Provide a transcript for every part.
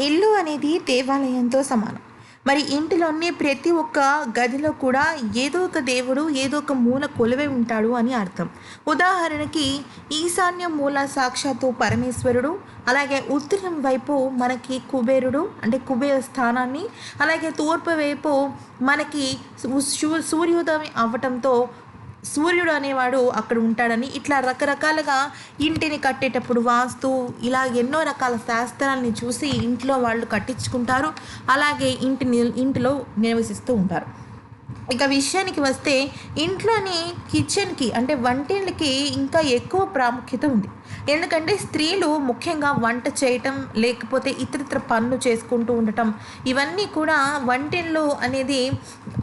ఇల్లు అనేది దేవాలయంతో సమానం. మరి ఇంటిలోని ప్రతి ఒక్క గదిలో కూడా ఏదో ఒక దేవుడు ఏదో ఒక మూల కొలువై ఉంటాడు అని అర్థం. ఉదాహరణకి ఈశాన్య మూల సాక్షాత్తు పరమేశ్వరుడు అలాగే ఉత్తరం వైపు మనకి కుబేరుడు అంటే కుబేర స్థానాన్ని అలాగే తూర్పు వైపు మనకి సూ- సూర్యోదయం అవ్వటంతో సూర్యుడు అనేవాడు అక్కడ ఉంటాడని ఇట్లా రకరకాలుగా ఇంటిని కట్టేటప్పుడు వాస్తు ఇలా ఎన్నో రకాల శాస్త్రాలని చూసి ఇంట్లో వాళ్ళు కట్టించుకుంటారు. అలాగే ఇంటిని ఇంటిలో నివసిస్తూ ఉంటారు. ఇక విషయానికి వస్తే ఇంట్లోని కిచెన్కి అంటే వంటింటికి ఇంకా ఎక్కువ ప్రాముఖ్యత ఉంది. ఎందుకంటే స్త్రీలు ముఖ్యంగా వంట చేయటం లేకపోతే ఇతరితర పనులు చేసుకుంటూ ఉండటం ఇవన్నీ కూడా వంటిల్లు అనేది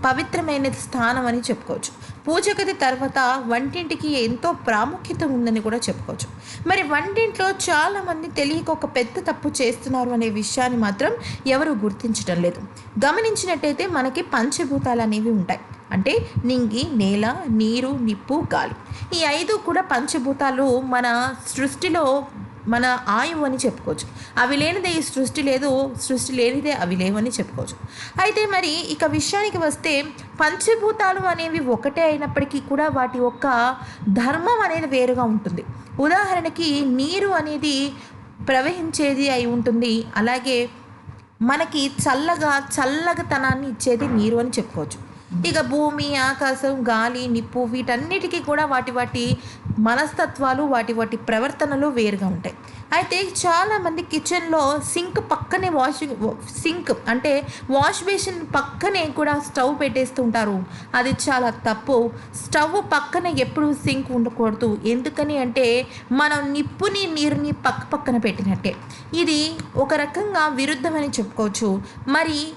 పవిత్రమైన స్థానం అని చెప్పుకోవచ్చు. పూజ గది తర్వాత వంటింటికి ఎంతో ప్రాముఖ్యత ఉందని కూడా చెప్పుకోవచ్చు. మరి వంటింట్లో చాలామంది తెలియక ఒక పెద్ద తప్పు చేస్తున్నారు అనే విషయాన్ని మాత్రం ఎవరు గుర్తించడం లేదు. గమనించినట్టయితే మనకి పంచభూతాలు అనేవి ఉంటాయి. అంటే నింగి నేల నీరు నిప్పు గాలి. ఈ ఐదు కూడా పంచభూతాలు మన సృష్టిలో మన ఆయువు అని చెప్పుకోవచ్చు. అవి లేనిదే ఈ సృష్టి లేదు సృష్టి లేనిదే అవి లేవని చెప్పుకోవచ్చు. అయితే మరి ఇక విషయానికి వస్తే పంచభూతాలు అనేవి ఒకటే అయినప్పటికీ కూడా వాటి యొక్క ధర్మం అనేది వేరుగా ఉంటుంది. ఉదాహరణకి నీరు అనేది ప్రవహించేది అయి ఉంటుంది. అలాగే మనకి చల్లగా చల్లగతనాన్ని ఇచ్చేది నీరు అని చెప్పుకోవచ్చు. ఇక భూమి ఆకాశం గాలి నిప్పు వీటన్నిటికీ కూడా వాటి వాటి మనస్తత్వాలు వాటి వాటి ప్రవర్తనలు వేరుగా ఉంటాయి. అయితే చాలామంది కిచెన్లో సింక్ పక్కనే వాషింగ్ సింక్ అంటే వాష్ బేసిన్ పక్కనే కూడా స్టవ్ పెట్టేస్తుంటారు అది చాలా తప్పు. స్టవ్ పక్కన ఎప్పుడు సింక్ ఉండకూడదు. ఎందుకని అంటే మనం నిప్పుని నీరుని పక్క పక్కన పెట్టినట్టే. ఇది ఒక రకంగా విరుద్ధమని చెప్పుకోవచ్చు. మరి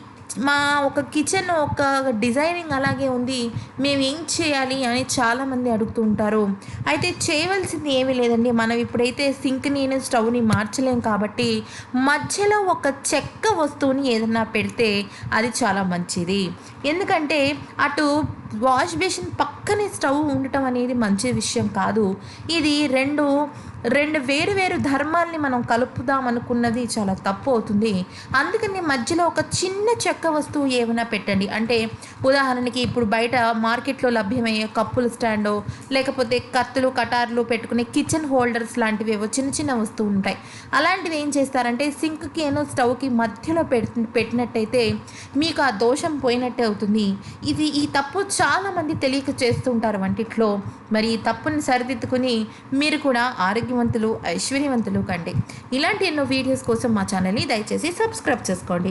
మా ఒక కిచెన్ ఒక డిజైనింగ్ అలాగే ఉంది. మేము ఏం చేయాలి అని చాలామంది అడుగుతుంటారు అయితే చేయవలసింది ఏమీ లేదండి. మనం ఇప్పుడైతే సింక్ని స్టవ్ని మార్చలేం కాబట్టి మధ్యలో ఒక చెక్క వస్తువుని ఏదన్నా పెడితే అది చాలా మంచిది. ఎందుకంటే అటు వాష్ బేసిన్ పక్కనే స్టవ్ ఉండటం అనేది మంచి విషయం కాదు. ఇది రెండు రెండు వేరు వేరు ధర్మాల్ని మనం కలుపుదాం అనుకున్నది చాలా తప్పు అవుతుంది. అందుకని మధ్యలో ఒక చిన్న చెక్క వస్తువు ఏమైనా పెట్టండి. అంటే ఉదాహరణకి ఇప్పుడు బయట మార్కెట్లో లభ్యమయ్యే కప్పుల స్టాండో లేకపోతే కత్తులు కటార్లు పెట్టుకునే కిచెన్ హోల్డర్స్ లాంటివి ఏవో చిన్న చిన్న వస్తువులు ఉంటాయి. అలాంటివి ఏం చేస్తారంటే సింక్కి ఏనో స్టవ్కి మధ్యలో పెట్టి పెట్టినట్టయితే మీకు ఆ దోషం పోయినట్టే అవుతుంది. ఇది ఈ తప్పు చాలామంది తెలియక చేస్తుంటారు వంటిట్లో. మరి తప్పుని సరిదిద్దుకుని మీరు కూడా ఆరోగ్యవంతులు ఐశ్వర్యవంతులు కండి. ఇలాంటి ఎన్నో వీడియోస్ కోసం మా ఛానల్ని దయచేసి సబ్స్క్రైబ్ చేసుకోండి.